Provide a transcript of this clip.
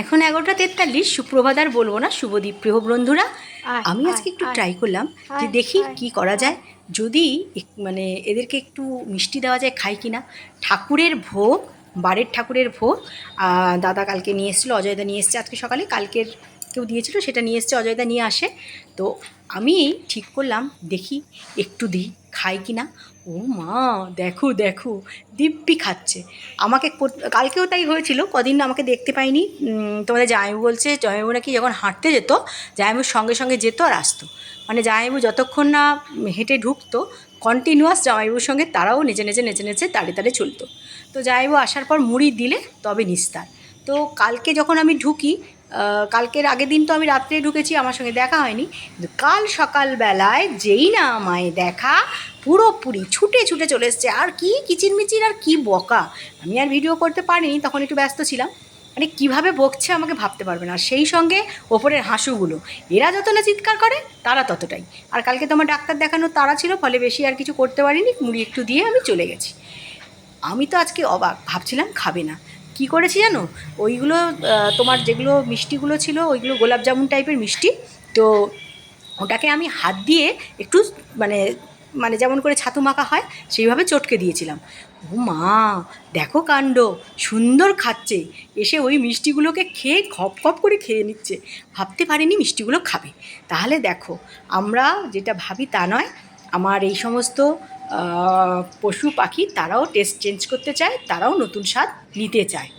এখন এগারোটা তেতাল্লিশ সুপ্রভাত আর বলব না শুভদীপ প্রিয় বন্ধুরা। আমি আজকে একটু ট্রাই করলাম যে দেখি কি করা যায়। যদি মানে এদেরকে একটু মিষ্টি দেওয়া যায় খাই কি না ঠাকুরের ভোগ বাড়ির ঠাকুরের ভোগ দাদা কালকে নিয়ে এসেছিল অজয়দা নিয়ে এসছে আজকে সকালে কালকের কেউ দিয়েছিল সেটা নিয়ে এসছে অজয়দা নিয়ে আসে। তো আমি ঠিক করলাম দেখি একটু দিই। খাই কি না? ও মা, দেখো দেখো, দিব্যি খাচ্ছে। আমাকে কালকেও তাই হয়েছিল, কদিন আমাকে দেখতে পাইনি। তোমাদের জামাইবু বলছে জামাইবু নাকি যখন হাঁটতে যেত জামাইবুর সঙ্গে সঙ্গে যেত আর আসতো। মানে জামাইবু যতক্ষণ না হেঁটে ঢুকতো কন্টিনিউয়াস জামাইবুর সঙ্গে তারাও নেচে নেচে নেচে নেচে তাড়ে তাড়ে চলতো। তো জামাইবু আসার পর মুড়ি দিলে, তবে নিস্তার। তো কালকে যখন আমি ঢুকি কালকের আগের দিন তো আমি রাত্রে ঢুকেছি, আমার সঙ্গে দেখা হয়নি। কাল সকালবেলায় যেই না আমায় দেখা পুরোপুরি ছুটে ছুটে চলে এসছে। আর কি কিচিরমিচির আর কি বকা। আমি আর ভিডিও করতে পারিনি, তখন একটু ব্যস্ত ছিলাম। মানে কীভাবে বকছে আমাকে ভাবতে পারবে না। আর সেই সঙ্গে ওপরের হাঁসুগুলো। এরা যত না চিৎকার করে, তারা ততটাই। আর কালকে তোমার ডাক্তার দেখানো তারা ছিল, ফলে বেশি আর কিছু করতে পারিনি। মুড়ি একটু দিয়ে আমি চলে গেছি। আমি তো আজকে অবাক, ভাবছিলাম খাবে না। কি করেছি জানো? ওইগুলো তোমার যেগুলো মিষ্টিগুলো ছিল, ওইগুলো গোলাপ জামুন টাইপের মিষ্টি। তো ওটাকে আমি হাত দিয়ে একটু মানে মানে যেমন করে ছাতু মাখা হয়, সেইভাবে চটকে দিয়েছিলাম। ও মা, দেখো কাণ্ড, সুন্দর খাচ্ছে। এসে ওই মিষ্টিগুলোকে খেয়ে খপ খপ করে খেয়ে নিচ্ছে। ভাবতে পারিনি মিষ্টিগুলো খাবে। তাহলে দেখো, আমরা যেটা ভাবি তা নয়, আমার এই সমস্ত পশু পাখি তারাও টেস্ট চেঞ্জ করতে চায়, তারাও নতুন স্বাদ নিতে চায়।